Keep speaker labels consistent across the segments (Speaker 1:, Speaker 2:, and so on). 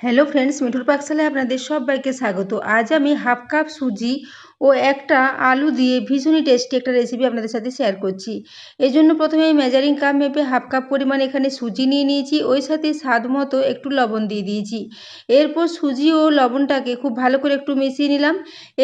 Speaker 1: Hello friends মিঠুর পাকশালে আপনাদের সবাইকে স্বাগত। আজ আমি হাফ কাপ সুজি ও একটা আলু দিয়ে ভীষণই টেস্টি একটা রেসিপি আপনাদের সাথে শেয়ার করছি। এই জন্য প্রথমে মেজারিং কাপ মেপে হাফ কাপ পরিমাণ এখানে সুজি নিয়ে নিয়েছি, ওই সাথে স্বাদ মতো একটু লবণ দিয়ে দিয়েছি। এরপর সুজি ও লবণটাকে খুব ভালো করে একটু মিশিয়ে নিলাম।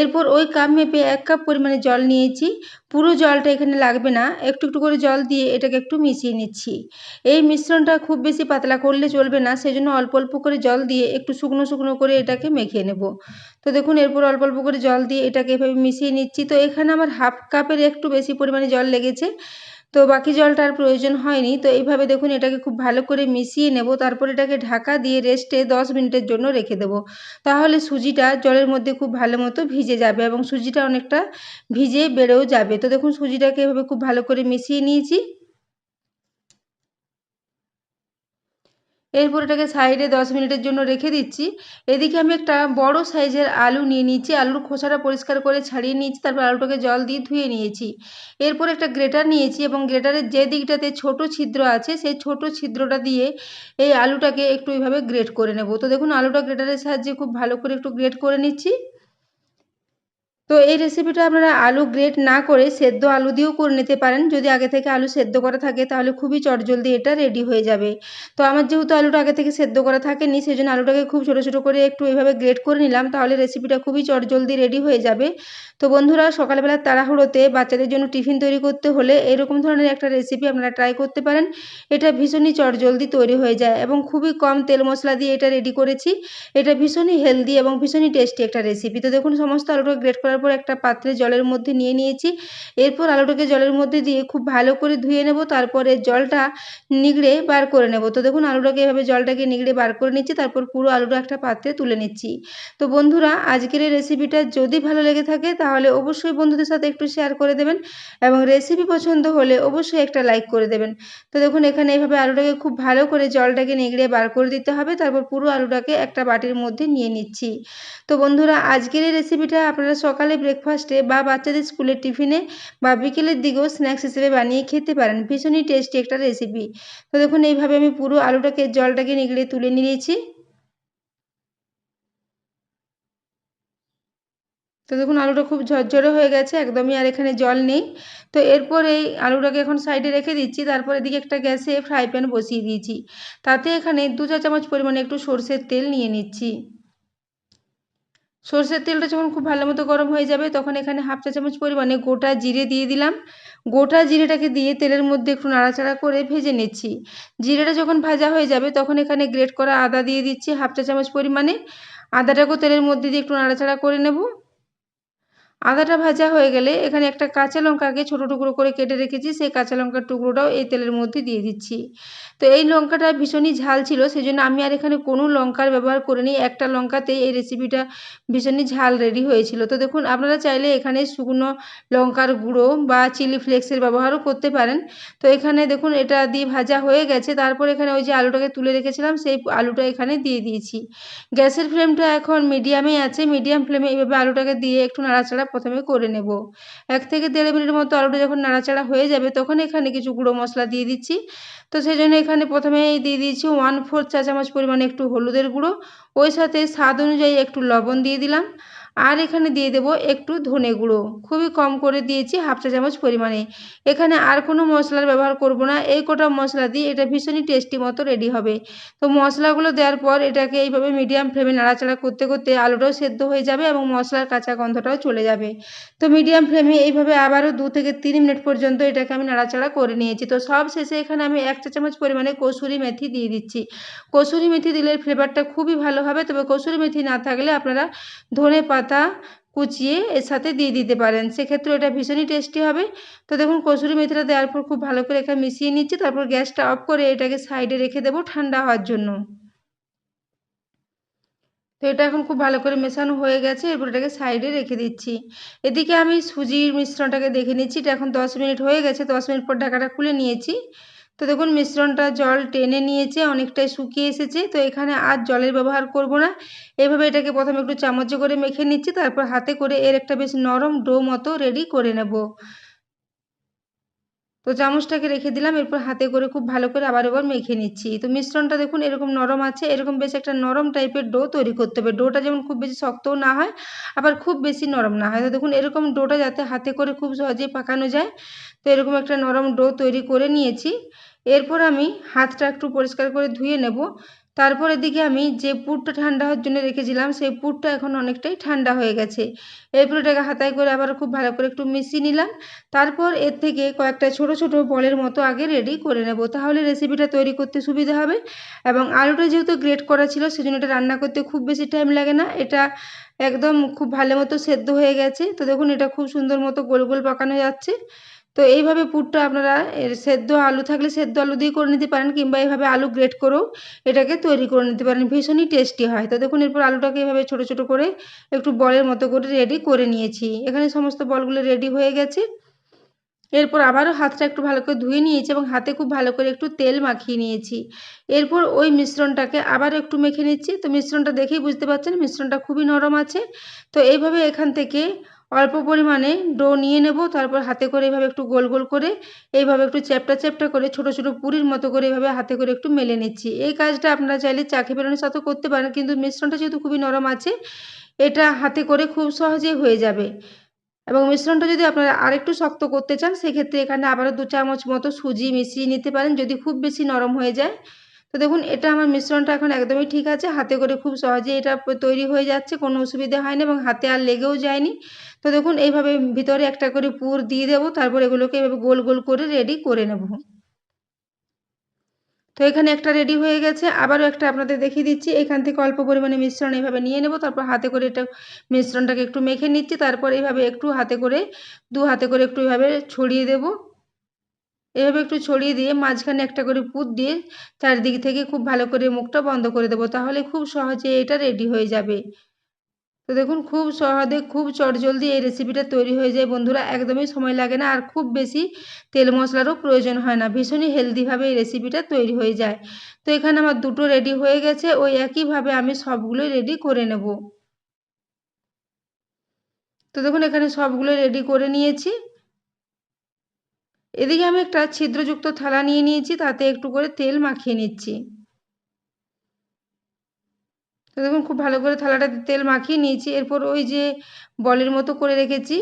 Speaker 1: এরপর ওই কাপ মেপে এক কাপ পরিমাণে জল নিয়েছি। পুরো জলটা এখানে লাগবে না, একটু একটু করে জল দিয়ে এটাকে একটু মিশিয়ে নিচ্ছি। এই মিশ্রণটা খুব বেশি পাতলা করলে চলবে না, সেজন্য অল্প অল্প করে জল দিয়ে একটু শুকনো শুকনো করে এটাকে মেখে নেব। তো দেখুন, এরপর অল্প অল্প করে জল দিয়ে এটাকে এভাবে মিশিয়ে নিচ্ছি। তো এখানে আমার হাফ কাপের একটু বেশি পরিমাণে জল লেগেছে। তো বাকি জলটার প্রয়োজন হয়নি। তো এইভাবে দেখুন, এটাকে খুব ভালো করে মিশিয়ে নেব। তারপর এটাকে ঢাকা দিয়ে রেস্টে দশ মিনিটের জন্য রেখে দেবো। তাহলে সুজিটা জলের মধ্যে খুব ভালো মতো ভিজে যাবে এবং সুজিটা অনেকটা ভিজে বেড়েও যাবে। তো দেখুন, সুজিটাকে এভাবে খুব ভালো করে মিশিয়ে নিয়েছি। এরপর এটাকে সাইডে দশ মিনিটের জন্য রেখে দিচ্ছি। এদিকে আমি একটা বড় সাইজের আলু নিয়ে নিয়েছি। আলুর খোসাটা পরিষ্কার করে ছাড়িয়ে নিয়েছি, তারপর আলুটাকে জল দিয়ে ধুয়ে নিয়েছি। এরপর একটা গ্রেটার নিয়েছি এবং গ্রেটারের যে দিকটাতে ছোট ছিদ্র আছে, সেই ছোট ছিদ্রটা দিয়ে এই আলুটাকে একটু এইভাবে গ্রেট করে নেব। তো দেখুন, আলুটা গ্রেটারের সাহায্যে খুব ভালো করে একটু গ্রেট করে নিচ্ছি। তো এই রেসিপিটা আপনারা আলু গ্রেট না করে সেদ্ধ আলু দিয়েও করে নিতে পারেন। যদি আগে থেকে আলু সেদ্ধ করা থাকে, তাহলে খুবই চটজলদি এটা রেডি হয়ে যাবে। তো আমার যেহেতু আলুটা আগে থেকে সেদ্ধ করা থাকেনি সেই জন্য আলুটাকে খুব ছোটো ছোটো করে একটু এইভাবে গ্রেট করে নিলাম, তাহলে রেসিপিটা খুবই চটজলদি রেডি হয়ে যাবে। তো বন্ধুরা, সকালবেলা তাড়াহুড়োতে বাচ্চাদের জন্য টিফিন তৈরি করতে হলে এরকম ধরনের একটা রেসিপি আপনারা ট্রাই করতে পারেন। এটা ভীষণই চটজলদি তৈরি হয়ে যায় এবং খুবই কম তেল মশলা দিয়ে এটা রেডি করেছি। এটা ভীষণই হেলদি এবং ভীষণই টেস্টি একটা রেসিপি তো দেখুন, সমস্ত আলুটা গ্রেট করার পর একটা পাত্রে জলের মধ্যে নিয়ে নিয়েছি। এরপর আলুটাকে জলের মধ্যে দিয়ে খুব ভালো করে ধুয়ে নেব, তারপরে জলটা নিগড়ে বার করে নেব। তো দেখুন, আলুটাকে এভাবে জলটাকে নিগড়ে বার করে নিচ্ছি, তারপর পুরো আলুটা একটা পাত্রে তুলে নিচ্ছি। তো বন্ধুরা, আজকের এই রেসিপিটা যদি ভালো লেগে থাকে, তাহলে অবশ্যই বন্ধুদের সাথে একটু শেয়ার করে দেবেন এবং রেসিপি পছন্দ হলে অবশ্যই একটা লাইক করে দেবেন। তো দেখুন, এখানে এইভাবে আলুটাকে খুব ভালো করে জলটাকে নিগড়ে বার করে দিতে হবে, তারপর পুরো আলুটাকে একটা বাটির মধ্যে নিয়ে নিচ্ছি। তো বন্ধুরা, আজকের এই রেসিপিটা আপনারা সকালে ব্রেকফাস্টে বা বাচ্চাদের স্কুলের টিফিনে বা বিকেলের দিকেও স্ন্যাক্স হিসেবে বানিয়ে খেতে পারেন। ভীষণই টেস্টি একটা রেসিপি তো দেখুন, এইভাবে আমি পুরো আলুটাকে, জলটাকে নিগড়ে তুলে নিয়েছি। তো দেখুন, আলুটা খুব ঝরঝরে হয়ে গেছে, একদমই আর এখানে জল নেই। তো এরপর এই আলুটাকে এখন সাইডে রেখে দিচ্ছি, তারপর এদিকে একটা গ্যাসে ফ্রাই প্যান বসিয়ে দিয়েছি। তাতে এখানে দু চা চামচ পরিমাণে একটু সর্ষের তেল নিয়ে নিচ্ছি। সর্ষের তেলটা যখন খুব ভালো মতো গরম হয়ে যাবে, তখন এখানে হাফ চা চামচ পরিমাণে গোটা জিরে দিয়ে দিলাম। গোটা জিরেটাকে দিয়ে তেলের মধ্যে একটু নাড়াচাড়া করে ভেজে নিচ্ছি। জিরেটা যখন ভাজা হয়ে যাবে, তখন এখানে গ্রেট করা আদা দিয়ে দিচ্ছি হাফ চা চামচ পরিমাণে। আদাটাকেও তেলের মধ্যে দিয়ে একটু নাড়াচাড়া করে নেব। আদাটা ভাজা হয়ে গেলে এখানে একটা কাঁচা লঙ্কাকে ছোটো টুকরো করে কেটে রেখেছি, সেই কাঁচা লঙ্কার টুকরোটাও এই তেলের মধ্যে দিয়ে দিচ্ছি। তো এই লঙ্কাটা ভীষণই ঝাল ছিল সেই জন্য আমি আর এখানে কোনো লঙ্কার ব্যবহার করিনি, একটা লঙ্কাতেই এই রেসিপিটা ভীষণই ঝাল রেডি হয়েছিল। তো দেখুন, আপনারা চাইলে এখানে শুকনো লঙ্কার গুঁড়ো বা চিলি ফ্লেক্সের ব্যবহারও করতে পারেন। তো এখানে দেখুন, এটা দিয়ে ভাজা হয়ে গেছে, তারপর এখানে ওই যে আলুটাকে তুলে রেখেছিলাম, সেই আলুটা এখানে দিয়ে দিয়েছি। গ্যাসের ফ্লেমটা এখন মিডিয়ামেই আছে মিডিয়াম ফ্লেমে এইভাবে আলুটাকে দিয়ে একটু নাড়াচাড়া প্রথমে করে নেব। এক থেকে দেড় মিনিট মতো আলুটা যখন নাড়াচাড়া হয়ে যাবে, তখন এখানে কিছু গুঁড়ো মশলা দিয়ে দিচ্ছি। তো সেই জন্য এখানে প্রথমেই দিয়ে দিয়েছি ওয়ান ফোর চা চামচ পরিমাণে একটু হলুদের গুঁড়ো। ওই সাথে স্বাদ অনুযায়ী একটু লবণ দিয়ে দিলাম। আর এখানে দিয়ে দেব একটু ধনে গুঁড়ো। খুবই কম করে দিয়েছি, হাফ চা চামচ পরিমাণে। এখানে আর কোনো মশলার ব্যবহার করব না, এই কটা মশলা দিয়ে এটা ভীষণই টেস্টি মতো রেডি হবে। তো মশলাগুলো দেওয়ার পর এটাকে এইভাবে মিডিয়াম ফ্লেমে নাড়াচাড়া করতে করতে আলুটাও সেদ্ধ হয়ে যাবে এবং মশলার কাঁচা গন্ধটাও চলে যাবে। তো মিডিয়াম ফ্লেমে এইভাবে আবারও দু থেকে তিন মিনিট পর্যন্ত এটাকে আমি নাড়াচাড়া করে নিয়েছি। তো সব শেষে এখানে আমি এক চা চামচ পরিমাণে কসুরি মেথি দিয়ে দিচ্ছি। কসুরি মেথি দিলে ফ্লেভারটা খুবই ভালো হবে, তবে কসুরি মেথি না থাকলে আপনারা ধনে পাতা কুচিয়ে এর সাথে দিয়ে দিতে পারেন। সেক্ষেত্রে এটা ভীষণই টেস্টি হবে। তো দেখুন, কসুরি মেথিটা দেওয়ার পর খুব ভালো করে এখানে মিশিয়ে নিচ্ছি, তারপর গ্যাসটা অফ করে এটাকে সাইডে রেখে দেবো ঠান্ডা হওয়ার জন্য। তো এটা এখন খুব ভালো করে মেশানো হয়ে গেছে, এরপর এটাকে সাইডে রেখে দিচ্ছি। এদিকে আমি সুজির মিশ্রণটাকে দেখে নিচ্ছি, এটা এখন দশ মিনিট হয়ে গেছে, দশ মিনিট পর ঢাকাটা খুলে নিয়েছি। তো দেখুন, মিশ্রণটা জল টেনে নিয়েছে, অনেকটাই শুকিয়ে এসেছে। তো এখানে আর জলের ব্যবহার করব না। এভাবে এটাকে প্রথমে একটু চামচে করে মেখে নিচ্ছি, তারপর হাতে করে এর একটা বেশ নরম ডো মতো রেডি করে নেব। তো চামচটাকে রেখে দিলাম, এরপর হাতে করে খুব ভালো করে আবার এবার মেখে নিচ্ছি। তো মিশ্রণটা দেখুন, এরকম নরম আছে, এরকম বেশ একটা নরম টাইপের ডো তৈরি করতে হবে। ডোটা যেমন খুব বেশি শক্তও না হয়, আবার খুব বেশি নরম না হয়। তো দেখুন, এরকম ডোটা যাতে হাতে করে খুব সহজেই পাকানো যায়, তো এরকম একটা নরম ডো তৈরি করে নিয়েছি। এরপর আমি হাতটা একটু পরিষ্কার করে ধুয়ে নেব। তারপর এদিকে আমি যে পুরটা ঠান্ডা হওয়ার জন্য রেখেছিলাম, সেই পুরটা এখন অনেকটাই ঠান্ডা হয়ে গেছে। এরপর এটাকে হাতায় করে আবার খুব ভালো করে একটু মিশিয়ে নিলাম। তারপর এর থেকে কয়েকটা ছোট ছোট বলের মতো আগে রেডি করে নেব। তাহলে রেসিপিটা তৈরি করতে সুবিধা হবে এবং আলুটা যেহেতু গ্রেট করা ছিল, সেজন্য এটা রান্না করতে খুব বেশি টাইম লাগে না। এটা একদম খুব ভালো মতো সেদ্ধ হয়ে গেছে। তো দেখুন, এটা খুব সুন্দর মতো গোল গোল পাকানো যাচ্ছে। তো এইভাবে পুরটা আপনারা, এর সেদ্ধ আলু থাকলে সেদ্ধ আলু দিয়ে করে নিতে পারেন কিংবা এইভাবে আলু গ্রেট করেও এটাকে তৈরি করে নিতে পারেন। ভীষণই টেস্টি হয়। তো দেখুন, এরপর আলুটাকে এভাবে ছোটো ছোটো করে একটু বলের মতো করে রেডি করে নিয়েছি। এখানে সমস্ত বলগুলো রেডি হয়ে গেছে। এরপর আবারও হাতটা একটু ভালো করে ধুয়ে নিয়েছি এবং হাতে খুব ভালো করে একটু তেল মাখিয়ে নিয়েছি। এরপর ওই মিশ্রণটাকে আবার একটু মেখে নিচ্ছি। তো মিশ্রণটা দেখেই বুঝতে পারছেন, মিশ্রণটা খুবই নরম আছে। তো এইভাবে এখান থেকে অল্প পরিমাণে ডো নিয়ে নেব, তারপর হাতে করে এভাবে একটু গোল গোল করে এইভাবে একটু চ্যাপটা চ্যাপটা করে ছোট ছোট পুরির মতো করে এভাবে হাতে করে একটু মেলে নিচ্ছি। এই কাজটা আপনারা চাইলে চাকি বেরোনোর সাথেও করতে পারেন, কিন্তু মিশ্রণটা যেহেতু খুবই নরম আছে, এটা হাতে করে খুব সহজেই হয়ে যাবে। এবং মিশ্রণটা যদি আপনারা আরেকটু শক্ত করতে চান, সেক্ষেত্রে এখানে আবারও দু চামচ মতো সুজি মিশিয়ে নিতে পারেন, যদি খুব বেশি নরম হয়ে যায়। তো দেখুন, এটা আমার মিশ্রণটা এখন একদমই ঠিক আছে। হাতে করে খুব সহজেই এটা তৈরি হয়ে যাচ্ছে, কোনো অসুবিধা হয়নি এবং হাতে আর লেগেও যায়নি। তো দেখুন, এইভাবে ভিতরে একটা করে পুর দিয়ে দেবো, তারপর এগুলোকে এভাবে গোল গোল করে রেডি করে নেব। তো এখানে একটা রেডি হয়ে গেছে। আবারও একটা আপনাদের দেখিয়ে দিচ্ছি। এখান থেকে অল্প পরিমাণে মিশ্রণ এইভাবে নিয়ে নেব, তারপর হাতে করে এটা মিশ্রণটাকে একটু মেখে নিচ্ছি, তারপর এইভাবে একটু হাতে করে, দু হাতে করে একটু এইভাবে ছড়িয়ে দেব। এভাবে একটু ছড়িয়ে দিয়ে মাঝখানে একটা করে পুত দিয়ে চারিদিক থেকে খুব ভালো করে মুখটা বন্ধ করে দেবো, তাহলে খুব সহজে এটা রেডি হয়ে যাবে। তো দেখুন, খুব সহজে, খুব চটজলদি এই রেসিপিটা তৈরি হয়ে যায়। বন্ধুরা, একদমই সময় লাগে না আর খুব বেশি তেল মশলারও প্রয়োজন হয় না। ভীষণই হেলদিভাবে এই রেসিপিটা তৈরি হয়ে যায়। তো এখানে আমার দুটো রেডি হয়ে গেছে, ওই একইভাবে আমি সবগুলোই রেডি করে নেব। তো দেখুন, এখানে সবগুলো রেডি করে নিয়েছি। এদিকে আমি একটা ছিদ্রযুক্ত থালা নিয়ে নিয়েছি, তাতে একটু করে তেল মাখিয়ে নিচ্ছি। তো দেখুন, খুব ভালো করে থালাটাতে তেল মাখিয়ে নিয়েছি। এরপর ওই যে বলের মতো করে রেখেছি,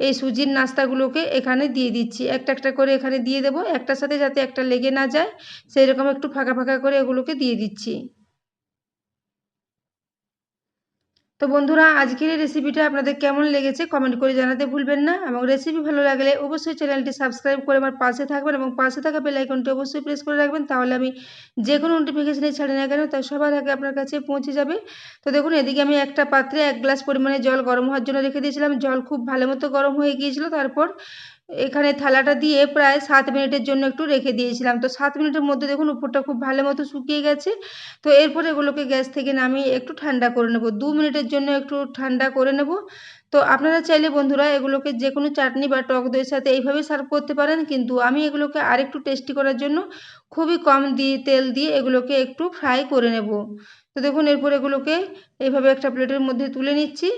Speaker 1: এই সুজির নাস্তাগুলোকে এখানে দিয়ে দিচ্ছি। একটা একটা করে এখানে দিয়ে দেবো, একটার সাথে যাতে একটা লেগে না যায় সেই রকম একটু ফাঁকা ফাঁকা করে এগুলোকে দিয়ে দিচ্ছি। তো বন্ধুরা, আজকের এই রেসিপিটা আপনাদের কেমন লেগেছে কমেন্ট করে জানাতে ভুলবেন না। এবং রেসিপি ভালো লাগলে অবশ্যই চ্যানেলটি সাবস্ক্রাইব করে আমার পাশে থাকবেন এবং পাশে থাকা বেল আইকনটি অবশ্যই প্রেস করে রাখবেন। তাহলে আমি যে কোনো নোটিফিকেশানে ছাড়ি না কেন, তাই সবার আগে আপনার কাছে পৌঁছে যাবে। তো দেখুন, এদিকে আমি একটা পাত্রে এক গ্লাস পরিমাণে জল গরম হওয়ার জন্য রেখে দিয়েছিলাম। জল খুব ভালো মতো গরম হয়ে গিয়েছিল। তারপর এখানে থালাটা দিয়ে প্রায় সাত মিনিটের জন্য একটু রেখে দিয়েছিলাম। তো সাত মিনিটের মধ্যে দেখুন উপরটা খুব ভালো মতো শুকিয়ে গেছে। তো এরপর এগুলোকে গ্যাস থেকে নামিয়ে একটু ঠান্ডা করে নেব। দু মিনিটের জন্য একটু ঠান্ডা করে নেব। তো আপনারা চাইলে বন্ধুরা এগুলোকে যে কোনো চাটনি বা টক দইয়ের সাথে এইভাবে সার্ভ করতে পারেন। কিন্তু আমি এগুলোকে আরেকটু টেস্টি করার জন্য খুবই কম দিয়ে, তেল দিয়ে এগুলোকে একটু ফ্রাই করে নেব। তো দেখুন এরপর এগুলোকে এইভাবে একটা প্লেটের মধ্যে তুলে নিচ্ছি।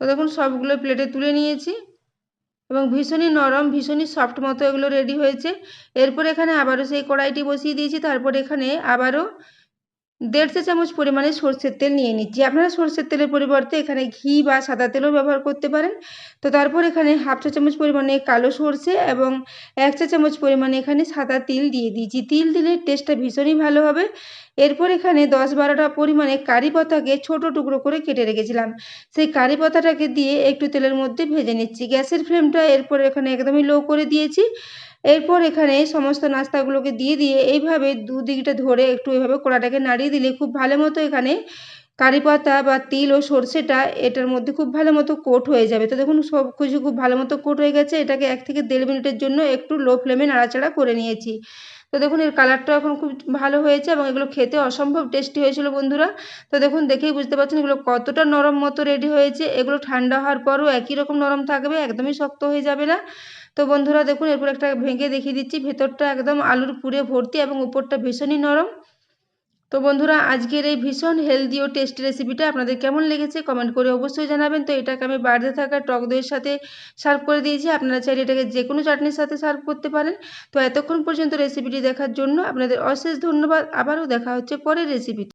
Speaker 1: তো দেখুন সবগুলো প্লেটে তুলে নিয়েছি এবং ভীষণই নরম, ভীষণই সফট মতো এগুলো রেডি হয়েছে। এরপর এখানে আবারও সেই কড়াইটি বসিয়ে দিয়েছি, তারপর এখানে আবারও দেড় চা চামচ পরিমাণে সর্ষের তেল নিয়ে নিচ্ছি। আপনারা সর্ষের তেলের পরিবর্তে এখানে ঘি বা সাদা তেলও ব্যবহার করতে পারেন। তো তারপর এখানে হাফ চা চামচ পরিমাণে কালো সর্ষে এবং এক চা চামচ পরিমাণে এখানে সাদা তিল দিয়ে দিয়েছি। তিল দিলে টেস্টটা ভীষণই ভালো হবে। এরপর এখানে দশ বারোটা পরিমাণে কারি পাতাকে ছোটো টুকরো করে কেটে রেখেছিলাম। সেই কারি পাতাটাকে দিয়ে একটু তেলের মধ্যে ভেজে নিচ্ছি। গ্যাসের ফ্লেমটা এরপর এখানে একদমই লো করে দিয়েছি। এরপর এখানে সমস্ত নাস্তাগুলোকে দিয়ে দিয়ে এইভাবে দুদিকটা ধরে একটু এইভাবে কড়াটাকে নাড়িয়ে দিলে খুব ভালো মতো এখানে কারি পাতা বা তিল ও সর্ষেটা এটার মধ্যে খুব ভালো মতো কোট হয়ে যাবে। তো দেখুন, সব কিছু খুব ভালো মতো কোট হয়ে গেছে। এটাকে এক থেকে দেড় মিনিটের জন্য একটু লো ফ্লেমে নাড়াচাড়া করে নিয়েছি। তো দেখুন, এর কালারটা এখন খুব ভালো হয়েছে এবং এগুলো খেতে অসম্ভব টেস্টি হয়েছিল বন্ধুরা। তো দেখুন, দেখেই বুঝতে পারছেন এগুলো কতটা নরম মতো রেডি হয়েছে। এগুলো ঠান্ডা হওয়ার পরও একই রকম নরম থাকবে, একদমই শক্ত হয়ে যাবে না। তো বন্ধুরা দেখুন, এরপর একটা ভেঙে দেখিয়ে দিচ্ছি। ভেতরটা একদম আলুর পুরে ভর্তি এবং উপরটা ভীষণই নরম। তো বন্ধুরা, আজকের এই ভীষণ হেলদি ও টেস্টি রেসিপিটা আপনাদের কেমন লেগেছে কমেন্ট করে অবশ্যই জানাবেন। তো এটাকে আমি বাড়িতে থাকা টক দইয়ের সাথে সার্ভ করে দিয়েছি। আপনারা চাইলে এটাকে যে কোনো চাটনির সাথে সার্ভ করতে পারেন। তো এতক্ষণ পর্যন্ত রেসিপিটি দেখার জন্য আপনাদের অশেষ ধন্যবাদ। আবারও দেখা হচ্ছে পরের রেসিপিতে